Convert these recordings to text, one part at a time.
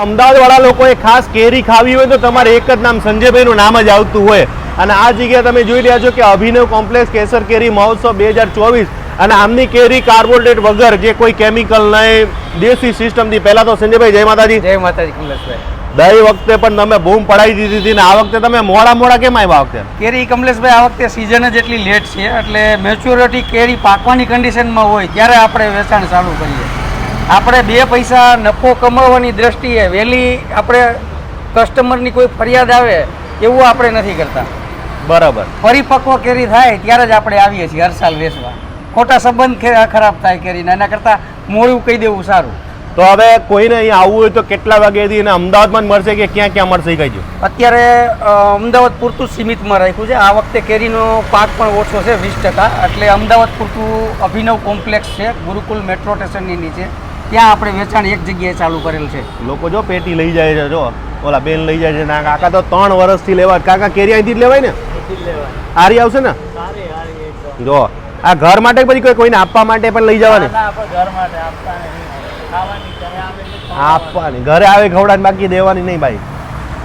અમદાવાદ વાળા લોકોએ ખાસ કેરી ખાવી હોય તો તમારે એક જ નામ સંજયભાઈનું નામ જ આવતું હોય. અને આ જગ્યાએ તમે જોઈ રહ્યા છો કે અભિનવ કોમ્પ્લેક્સ કેસર કેરી મહોત્સવ બે હજાર ચોવીસ અને આમની કેરી કાર્બોનેટ વગર જે કોઈ કેમિકલ નહીં દેશી સિસ્ટમથી. પહેલા તો સંજયભાઈ જય માતાજી. જય માતાજી કમલેશભાઈ. ગઈ વખતે પણ તમે બૂમ પડાવી દીધી હતી ને આ વખતે તમે મોડા મોડા કેમ આવ્યા આ વખતે? કેરી કમલેશભાઈ આ વખતે સિઝન જ એટલી લેટ છે એટલે મેચ્યોરિટી કેરી પાકવાની કન્ડિશનમાં હોય ત્યારે આપણે વેચાણ ચાલુ કરીએ. આપણે બે પૈસા નફો કમાવવાની દ્રષ્ટિએ વહેલી આપણે કસ્ટમરની કોઈ ફરિયાદ આવે એવું આપણે નથી કરતા. બરાબર. પરિપક્વ કેરી થાય ત્યારે જ આપણે આવીએ છીએ હર સાલ વેચવા. ખોટા સંબંધ ખરાબ થાય કેરીના એના કરતાં મોડું કહી દેવું સારું. તો હવે કોઈને અહીંયા આવવું હોય તો કેટલા વાગ્યાથી અને અમદાવાદમાં મળશે કે ક્યાં ક્યાં મળશે કહીજો. અત્યારે અમદાવાદ પૂરતું સીમિતમાં રાખ્યું છે. આ વખતે કેરીનો પાક પણ ઓછો છે વીસ ટકા. એટલે અમદાવાદ પૂરતું અભિનવ કોમ્પ્લેક્સ છે ગુરુકુલ મેટ્રો સ્ટેશનની નીચે. ત્યાં આપણે વેચાણ એક જગ્યાએ ચાલુ કરેલ છે. લોકો જો પેટી લઈ જાય છે જો. ઓલા બેન લઈ જાય છે ના કાકા તો ત્રણ વર્ષથી લેવા કાકા કેરી અહીંથી જ લેવાય ને? હારી આવશે ને? જો. આ ઘર માટે પછી કોઈ કોઈને આપવા માટે પણ લઈ જવાની? આપવાની. ઘરે આવે ખવડાવી બાકી દેવાની નહીં ભાઈ.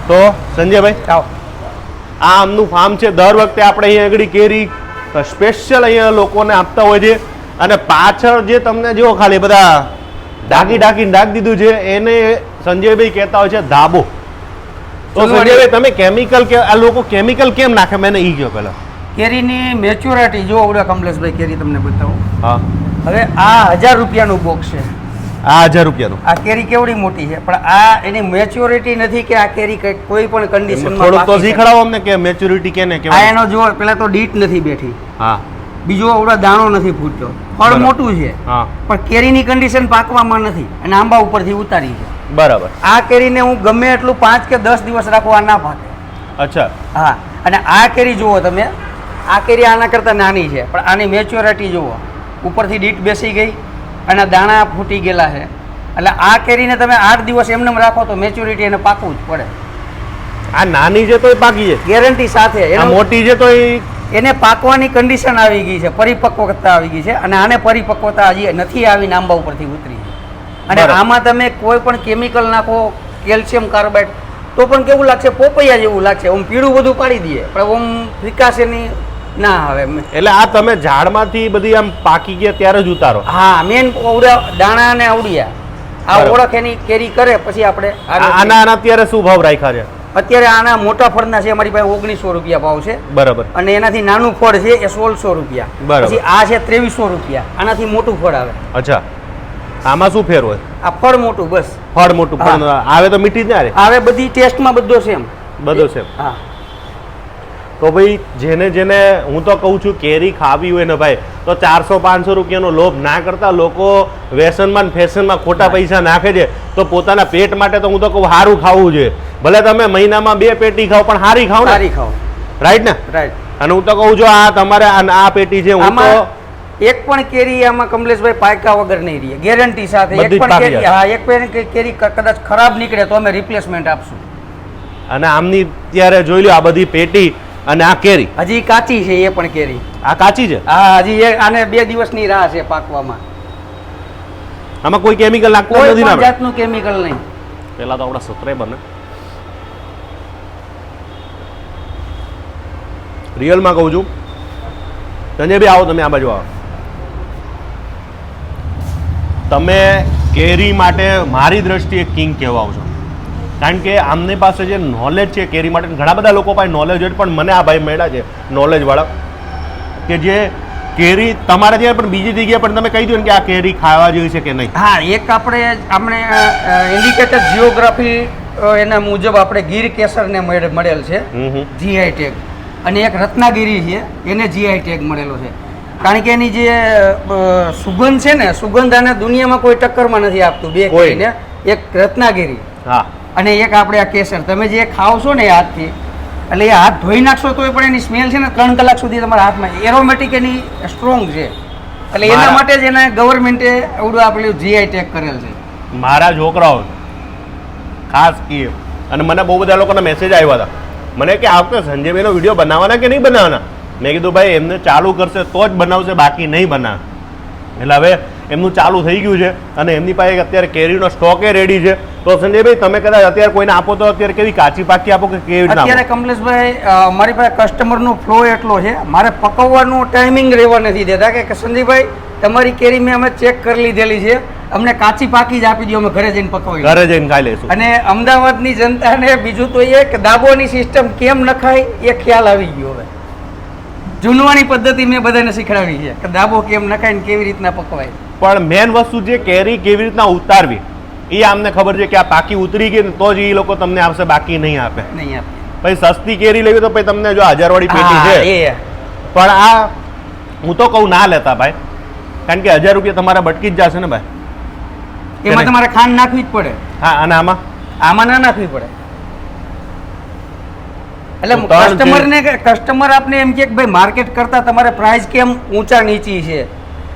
તો સંજયભાઈ આવો. આ આમનું ફાર્મ છે. દર વખતે આપણે અહીંયા આગળ કેરી સ્પેશિયલ અહીંયા લોકોને આપતા હોય છે. અને પાછળ જે તમને જો ખાલી બધા ઢાંકી ઢાંકીને ઢાંકી દીધું છે. એને સંજયભાઈ કહેતા હોય છે ધાબો તો સંજયભાઈ તમે કેમિકલ કે આ લોકો કેમિકલ કેમ નાખે? મેં ઈ કહો પહેલાં. કેરીની મેચ્યોરિટી જો ઓલા કમલેશભાઈ કેરી તમને બતાવું. હા. હવે આ હજાર રૂપિયાનું બોક્સ છે. આ હજાર રૂપિયાનું. આ કેરી કેવડી મોટી છે? પણ આ એની મેચ્યોરિટી નથી કે આ કેરી કંઈક કોઈ પણ કન્ડિશનમાં થોડુંક તો શીખડાવો અમને કે મેચ્યોરિટી કેને આ કેવાય. એનો જો પેલા તો ડીટ નથી બેઠી. હા. બીજો ઓલો દાણો નથી ફૂટતો ફળ મોટું છે હા. પણ કેરીની કન્ડિશન પાકવામાં નથી અને આંબા ઉપરથી ઉતારી છે. બરાબર. આ કેરીને હું ગમે એટલું પાંચ કે દસ દિવસ રાખું આ ના પાકે અચ્છા. હા અને આ કેરી જુઓ તમે. આ કેરી આના કરતાં નાની છે પણ આની મેચ્યોરિટી જુઓ. ઉપરથી ડીટ બેસી ગઈ અને દાણા ફૂટી ગયેલા છે. એટલે આ કેરીને તમે આઠ દિવસ એમને રાખો તો મેચ્યોરિટી એને પાકવું જ પડે. આ નાની છે તો પાકી છે ગેરંટી સાથે. મોટી છે તો એ એને પાકવાની કન્ડિશન આવી ગઈ છે પરિપક્વતા આવી ગઈ છે અને આને પરિપક્વતા હજી નથી આવીને આંબા ઉપરથી ઉતરી અને આમાં તમે કોઈ પણ કેમિકલ નાખો કેલ્શિયમ કાર્બાઇડ તો પણ કેવું લાગશે? પોપૈયા જેવું લાગશે. ઓમ પીળું બધું પાડી દઈએ પણ ઓમ વિકાસ એની ના આવે એટલે આ તમે ઝાડમાંથી બધી આમ પાકી ગયા ત્યારે જ ઉતારો? હા મેન ઓવડા દાણા અને આવડિયા. આ ઓળખ એની કેરી કરે પછી આપણે આના આના અત્યારે શું ભાવ રાખ્યા છે? અત્યારે આના મોટા ફળના છે અમારી પાસે ઓગણીસો રૂપિયા ભાવ છે. બરાબર. અને એનાથી નાનું ફળ છે એ સોળસો રૂપિયા. બરાબર. પછી આ છે ત્રેવીસો રૂપિયા. આનાથી મોટું ફળ આવે. અચ્છા. આમાં શું ફેર હોય? આ ફળ મોટું બસ. ફળ મોટું ફળ પણ આવે તો મીઠી જ ના રે આવે બધી ટેસ્ટમાં બધો સેમ બધો સેમ હા. તો ભાઈ જેને જેને હું તો કહું છું કેરી ખાવી હોય ને ભાઈ તો ચારસો પાંચસો રૂપિયાનો લોભ ના કરતા લોકો વ્યસનમાં ફેશનમાં ખોટા પૈસા નાખે છે. તો પોતાના પેટ માટે તો હું તો કહું સારું ખાવું જોઈએ. ભલે તમે મહિનામાં બે પેટી ખાઓ પણ સારી ખાઓ ને. સારી ખાઓ. રાઈટ ને? રાઈટ અને હું તો કહું છું આ તમારે આ પેટી છે હું તો એક પણ કેરી આમાં કમલેશભાઈ પાયકા વગર નહીં રહી. ગેરંટી સાથે એક પણ કેરી હા એક પણ કેરી કદાચ ખરાબ નીકળે તો અમે રિપ્લેસમેન્ટ આપશું. અને આમની ત્યારે જોઈ લો આ બધી પેટી અને આ કેરી. હજી કાચી છે એ પણ કેરી. આ કાચી છે? હા હજી એ આને બે દિવસની રાહ છે પાકવામાં. આમાં કોઈ કેમિકલ નાખતા નથી જાતનું કેમિકલ નહીં. પેલા તો આપણા સબસ્ક્રાઈબર ને રિયલમાં કહું છું. સંજયભાઈ આવો તમે આ બાજુ આવો. તમે કેરી માટે મારી દ્રષ્ટિએ કિંગ કહેવાઓ છો. કારણ કે આમની પાસે જે નોલેજ છે કેરી માટે ઘણા બધા લોકો પાસે નોલેજ હોય પણ મને આ ભાઈ મળ્યા છે નોલેજવાળા કે જે કેરી તમારે ત્યાં પણ બીજી જગ્યાએ પણ તમે કહી દો કે આ કેરી ખાવા જેવી છે કે નહીં. હા એક આપણે આપણે ઇન્ડિકેટર જીઓગ્રાફી એના મુજબ આપણે ગીર કેસરને મળે- મળેલ છે. જીઆઈ ટેગ અને એક રત્નાગીરી છે એને જીઆઈ ટેગ મળેલો છે. કારણ કે એની જે સુગંધ છે ને સુગંધ આને દુનિયામાં કોઈ ટક્કરમાં નથી આપતું. બે કોઈને એક રત્નાગીરી. હા. અને એક આપણે આ કેસર. તમે જે ખાવ છો ને હાથથી એટલે એ હાથ ધોઈ નાખશો તો પણ એની સ્મેલ છે ને ત્રણ કલાક સુધી તમારા હાથમાં એરોમેટિક એની સ્ટ્રોંગ છે. એટલે એના માટે જ એને ગવર્મેન્ટે એવડું આપણે જીઆઈ ટેગ કરેલ છે. મારા છોકરાઓ ખાસ કે અને મને બહુ બધા લોકોના મેસેજ આવ્યા હતા. મને કે આ વખતે સંજયભાઈનો વીડિયો બનાવવાના કે નહીં બનાવવાના? મેં કીધું ભાઈ એમને ચાલુ કરશે તો જ બનાવશે બાકી નહીં બનાવે. એટલે હવે એમનું ચાલુ થઈ ગયું છે અને એમની પાસે અત્યારે કેરીનો સ્ટોક એ રેડી છે. તો સંજયભાઈ તમે કદાચ અત્યારે કોઈને આપો તો અત્યારે કેવી કાચી પાકી આપો કે કેવી અત્યારે? કમલેશભાઈ મારી પાસે કસ્ટમરનો ફ્લો એટલો છે. મારે પકવવાનું ટાઈમિંગ રહેવા નથી દેતા કે સંજયભાઈ તમારી કેરી મેં અમે ચેક કરી લીધેલી છે. અમને કાચી પાકી જ આપી દો અમે ઘરે જઈને પકવાય ઘરે જઈને ખાઈ લઈશું. અને અમદાવાદની જનતાને બીજું તો એ કે દાબોની સિસ્ટમ કેમ નખાય એ ખ્યાલ આવી ગયો હવે. જૂનવાની પદ્ધતિ મેં બધાને શીખડાવી છે કે દાબો કેમ નખાય ને કેવી રીતના પકવાય. પણ મેન વસ્તુ જે કેરી કેવી રીતના ઉતારવી એ આમને ખબર છે કે આ પાકી ઉતરી ગઈ ને તો જ એ લોકો તમને આપશે બાકી નહીં આપે. નહીં આપે. પછી સસ્તી કેરી લેવી તો પછી તમને જો હજારવાળી પેટી હા, છે. પણ આ હું તો કહું ના લેતા ભાઈ. કારણ કે હજાર રૂપિયા તમારા બટકી જ જશે ને ભાઈ. એમાં તમારે ખાંડ નાખવી જ પડે. હા અને આમાં? આમાં ના નાખવી પડે. એટલે કસ્ટમરને કસ્ટમર આપને એમ કે ભાઈ માર્કેટ કરતા તમારે પ્રાઇસ કેમ ઊંચા નીચી છે?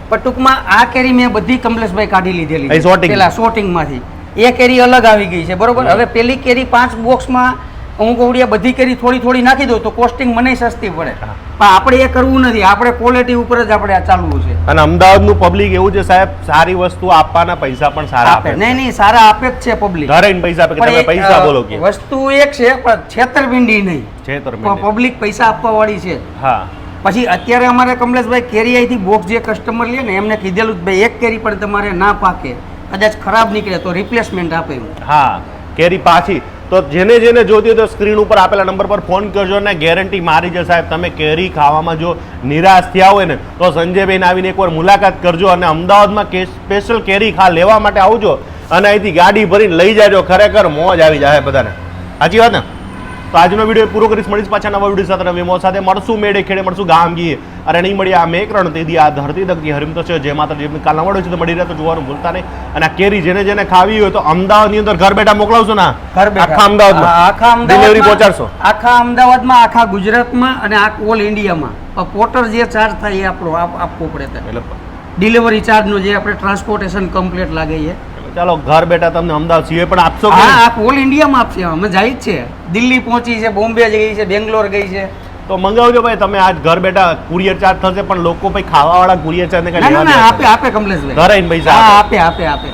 પણ ટૂંકમાં આ કેરી મેં બધી કમલેશભાઈ કાઢી લીધેલી. પેલા શોર્ટિંગમાંથી એ કેરી અલગ આવી ગઈ છે બરોબર? હવે પેલી કેરી પાંચ બોક્સમાં હું ગોળિયા બધી કેરી થોડી થોડી નાખી દઉં તો કોસ્ટિંગ મને સસ્તી પડે. પણ આપણે એ કરવું નથી. આપણે ક્વોલિટી ઉપર જ આપણે આ ચાલવું છે. અને અમદાવાદનું પબ્લિક એવું છે સાહેબ સારી વસ્તુ આપવાના પૈસા પણ સારા આપે. નહીં નહીં સારા આપે જ છે પબ્લિક ઘરે પૈસા આપે તમે પૈસા બોલો કે. વસ્તુ એક છે પણ છેતરપિંડી નહીં. છેતરપિંડી. પબ્લિક પૈસા આપવા વાળી છે. હા. પછી અત્યારે અમારે કમલેશભાઈ કેરી અહીંથી બોક્સ જે કસ્ટમર લે ને એમને કીધેલું ભાઈ એક કેરી પણ તમારે ના પાકે. કદાચ ખરાબ નીકળે તો રિપ્લેસમેન્ટ આપે હા કેરી પાછી તો જેને જેને જોતી હોય તો સ્ક્રીન ઉપર આપેલા નંબર પર ફોન કરજો ને ગેરંટી મારી છે સાહેબ. તમે કેરી ખાવામાં જો નિરાશ થયા હોય ને, તો સંજયભાઈને આવીને એકવાર મુલાકાત કરજો અને અમદાવાદમાં કે સ્પેશિયલ કેરી ખા લેવા માટે આવજો અને અહીંથી ગાડી ભરીને લઈ જાજો. ખરેખર મોજ આવી જાય બધાને. સાચી વાત ને? તો આજનો વીડિયો પૂરો કરીશ. મળીશ પાછા નવા વીડિયો સાથે નવી સાથે. મળશું મેળે ખેડે મળશું ગામ ગીએ. અને નહીં મળી આ મેં રણ તેથી આ ધરતી દગતી હરિમ તો છે. જે માત્ર જે કાલના મળ્યો છે તો મળી રહે તો જોવાનું ભૂલતા નહીં. અને આ કેરી જેને જેને ખાવી હોય તો અમદાવાદની અંદર ઘર બેઠા મોકલાવશો ને ઘર આખા અમદાવાદમાં. આખા ડિલિવરી પહોંચાડશો. આખા અમદાવાદમાં આખા ગુજરાતમાં અને આ ઓલ ઇન્ડિયામાં. પોર્ટર જે ચાર્જ થાય એ આપણો આપ- આપવો પડે એટલે ડિલિવરી ચાર્જનો જે આપણે ટ્રાન્સપોર્ટેશન કમ્પ્લીટ લાગે છે ચાલો ઘર બેઠા તમને અમદાવાદ સીએ પણ આપશો હા ઓલ ઇન્ડિયામાં આપશે. અમે જાય જ છે દિલ્હી પહોંચી છે બોમ્બે ગઈ છે બેંગ્લોર ગઈ છે. તો મંગાવજો ભાઈ તમે આજ ઘર બેઠા કુરિયર ચાર્જ થશે પણ લોકો ભાઈ ખાવાવાળા કુરિયર ચાર્જ ને કઈ આપે આપે કમલેશભાઈ. ઘરે આપે. આપે આપે આપે.